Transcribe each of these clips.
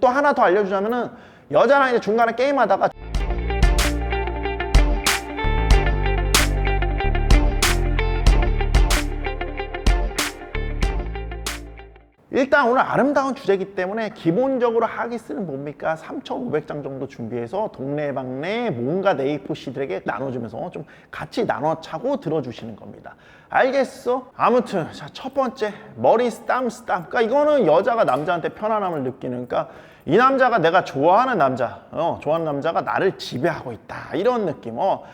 또 하나 더 알려주자면은 여자랑 이제 중간에 게임하다가 일단 오늘 아름다운 주제이기 때문에 기본적으로 하기스는 뭡니까? 3,500장 정도 준비해서 동네방네 뭔가 네이프씨들에게 나눠주면서 좀 같이 나눠 차고 들어주시는 겁니다. 알겠어? 아무튼 자, 첫 번째 머리 스담 스담. 그러니까 이거는 여자가 남자한테 편안함을 느끼는 그러니까 이 남자가 내가 좋아하는 남자, 어, 좋아하는 남자가 나를 지배하고 있다 이런 느낌. 어.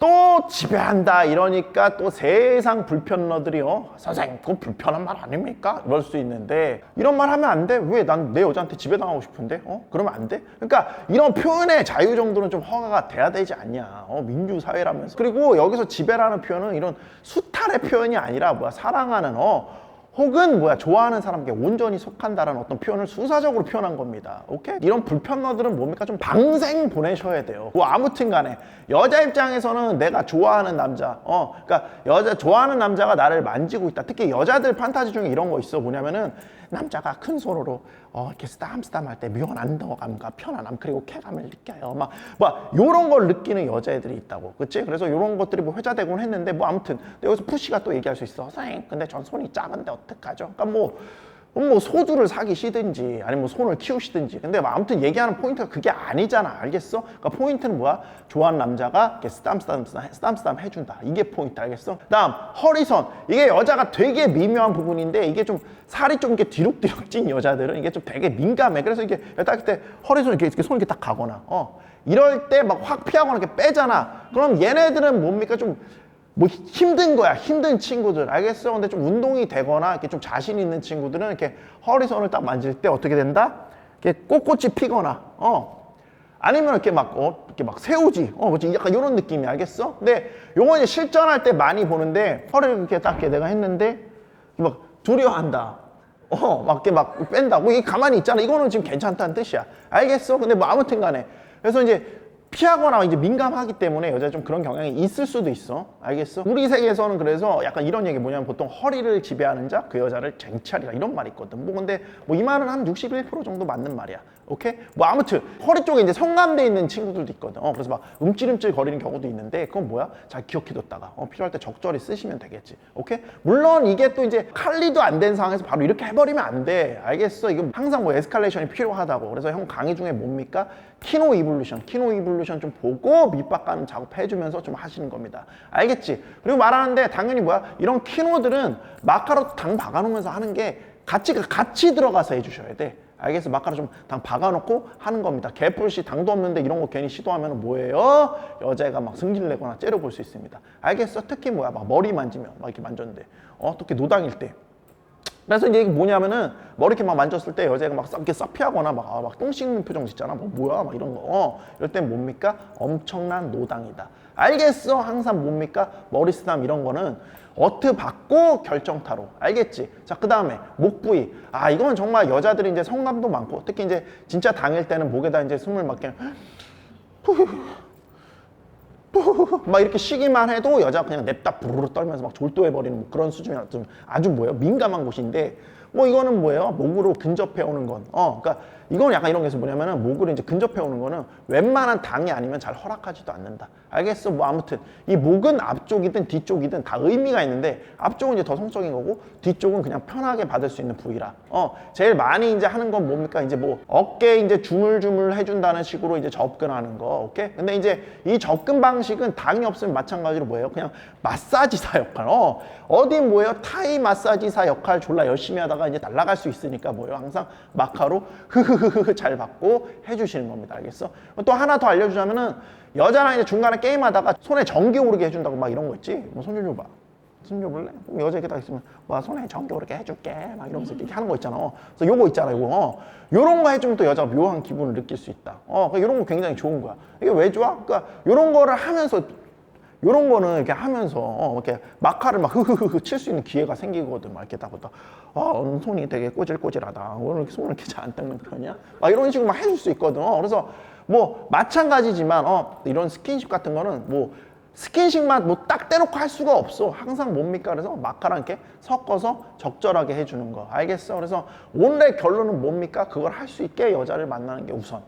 또 지배한다 이러니까 또 세상 불편러들이요. 선생님 그건 불편한 말 아닙니까? 이럴 수 있는데 이런 말 하면 안 돼. 왜? 난 내 여자한테 지배당하고 싶은데? 어? 그러면 안 돼? 그러니까 이런 표현의 자유 정도는 좀 허가가 돼야 되지 않냐. 어 민주 사회라면서. 그리고 여기서 지배라는 표현은 이런 수탈의 표현이 아니라 뭐야? 사랑하는 어 혹은 뭐야 좋아하는 사람에게 온전히 속한다라는 어떤 표현을 수사적으로 표현한 겁니다. 오케이? 이런 불편러들은 뭡니까? 좀 방생 보내셔야 돼요. 뭐 아무튼 간에 여자 입장에서는 내가 좋아하는 남자, 어, 그러니까 여자 좋아하는 남자가 나를 만지고 있다. 특히 여자들 판타지 중에 이런 거 있어. 뭐냐면은 남자가 큰 손으로 어, 이렇게 쓰담쓰담 할 때 묘한 안정감과 편안함 그리고 쾌감을 느껴요. 막, 뭐, 요런 걸 느끼는 여자애들이 있다고. 그치? 그래서 요런 것들이 뭐 회자되곤 했는데 뭐 아무튼 여기서 푸시가 또 얘기할 수 있어. 선생님, 근데 전 손이 작은데 어떡하죠? 그러니까 뭐, 뭐 소주를 사기시든지 아니면 뭐 손을 키우시든지. 근데 뭐 아무튼 얘기하는 포인트가 그게 아니잖아. 알겠어? 그러니까 포인트는 뭐야? 좋아하는 남자가 이렇게 쓰담쓰담 쓰담쓰담 해준다. 이게 포인트. 알겠어? 다음 허리선. 이게 여자가 되게 미묘한 부분인데 이게 좀 살이 좀 이렇게 뒤룩뒤룩 찐 여자들은 이게 좀 되게 민감해. 그래서 이게 딱때 허리선 이렇게, 이렇게 손 이렇게 딱 가거나 어. 이럴 때 막 확 피하거나 이렇게 빼잖아. 그럼 얘네들은 뭡니까? 좀 뭐 힘든 거야. 힘든 친구들. 알겠어. 근데 좀 운동이 되거나 이렇게 좀 자신 있는 친구들은 이렇게 허리선을 딱 만질 때 어떻게 된다? 이렇게 꼿꼿이 피거나 어. 아니면 이렇게 막 어, 이렇게 막 세우지. 어 그렇지 약간 이런 느낌이 알겠어? 근데 요거 이제 실전할 때 많이 보는데 허리를 이렇게 딱 이렇게 내가 했는데 막 두려워한다. 어, 막 이렇게 막 뺀다고? 이게 가만히 있잖아. 이거는 지금 괜찮다는 뜻이야. 알겠어? 근데 뭐 아무튼 간에. 그래서 이제 피하거나 이제 민감하기 때문에 여자 좀 그런 경향이 있을 수도 있어. 알겠어? 우리 세계에서는 그래서 약간 이런 얘기 뭐냐면 보통 허리를 지배하는 자 그 여자를 쟁취하리라 이런 말이 있거든. 뭐 근데 뭐 이 말은 한 61% 정도 맞는 말이야. 오케이? 뭐 아무튼 허리 쪽에 이제 성감돼 있는 친구들도 있거든. 어, 그래서 막 움찔움찔 거리는 경우도 있는데 그건 뭐야? 잘 기억해뒀다가 어, 필요할 때 적절히 쓰시면 되겠지. 오케이? 물론 이게 또 이제 칼리도 안 된 상황에서 바로 이렇게 해버리면 안 돼. 알겠어? 이거 항상 뭐 에스컬레이션이 필요하다고. 그래서 형 강의 중에 뭡니까? 키노 이블루션, 키노 이블루션 좀 보고 밑밥 가는 작업 해주면서 좀 하시는 겁니다. 알겠지? 그리고 말하는데 당연히 뭐야? 이런 키노들은 마카로 당 박아놓으면서 하는 게 같이 같이 들어가서 해주셔야 돼. 알겠어? 마카로 좀 당 박아놓고 하는 겁니다. 개뿔씨 당도 없는데 이런 거 괜히 시도하면 뭐예요? 여자애가 막 승질 내거나 째려볼 수 있습니다. 알겠어? 특히 뭐야? 막 머리 만지면 막 이렇게 만졌는데 어? 특히 노당일 때 그래서 이게 뭐냐면은 머리 이렇게 막 만졌을 때 여자가 막 싹, 이렇게 싹 피하거나 막, 아, 막똥 씹는 표정 있잖아. 뭐, 뭐야? 막 이런 거. 어, 이럴 땐 뭡니까? 엄청난 노당이다. 알겠어? 항상 뭡니까? 머리 쓰담 이런 거는 어트 받고 결정타로. 알겠지? 자, 그 다음에 목 부위. 아, 이건 정말 여자들이 이제 성남도 많고 특히 이제 진짜 당일 때는 목에다 이제 숨을 막 그냥 막 이렇게 쉬기만 해도 여자가 그냥 냅다 부르르 떨면서 막 졸도해버리는 뭐 그런 수준이라 좀 아주 뭐예요 민감한 곳인데 뭐 이거는 뭐예요? 목으로 근접해 오는 건. 어 그러니까 이건 약간 이런 게 있어 뭐냐면은 목으로 이제 근접해 오는 거는 웬만한 당이 아니면 잘 허락하지도 않는다. 알겠어? 뭐 아무튼 이 목은 앞쪽이든 뒤쪽이든 다 의미가 있는데 앞쪽은 이제 더 성적인 거고 뒤쪽은 그냥 편하게 받을 수 있는 부위라. 어 제일 많이 이제 하는 건 뭡니까? 이제 뭐 어깨 이제 주물주물 해준다는 식으로 이제 접근하는 거. 오케이? 근데 이제 이 접근 방식은 당이 없으면 마찬가지로 뭐예요? 그냥 마사지사 역할. 어 어디 뭐예요? 타이 마사지사 역할 졸라 열심히 하다가 이제 날아갈 수 있으니까 뭐예요 항상 마카로 흐흐흐흐 잘 받고 해주시는 겁니다 알겠어 또 하나 더 알려주자면은 여자랑 이제 중간에 게임하다가 손에 전기 오르게 해준다고 막 이런 거 있지 뭐 손 좀 줘봐 손 줘볼래? 그럼 여자 이렇게 딱 있으면 와 손에 전기 오르게 해줄게 막 이러면서 이렇게 하는 거 있잖아 어. 그래서 요거 있잖아 요거 어. 요런 거 해주면 또 여자가 묘한 기분을 느낄 수 있다 어 그러니까 요런 거 굉장히 좋은 거야 이게 왜 좋아? 그러니까 요런 거를 하면서 요런 거는 이렇게 하면서 어, 이렇게 마카를 막 흐흐흐 칠 수 있는 기회가 생기거든. 막 이렇게 딱 보다. 아, 손이 되게 꼬질꼬질하다. 오늘 이렇게 손을 이렇게 잘 안 닦는 편이야? 막 이런 식으로 막 해줄 수 있거든. 어, 그래서 뭐 마찬가지지만 어, 이런 스킨십 같은 거는 뭐 스킨십만 뭐 딱 떼놓고 할 수가 없어. 항상 뭡니까? 그래서 마카랑 이렇게 섞어서 적절하게 해주는 거. 알겠어? 그래서 오늘의 결론은 뭡니까? 그걸 할 수 있게 여자를 만나는 게 우선.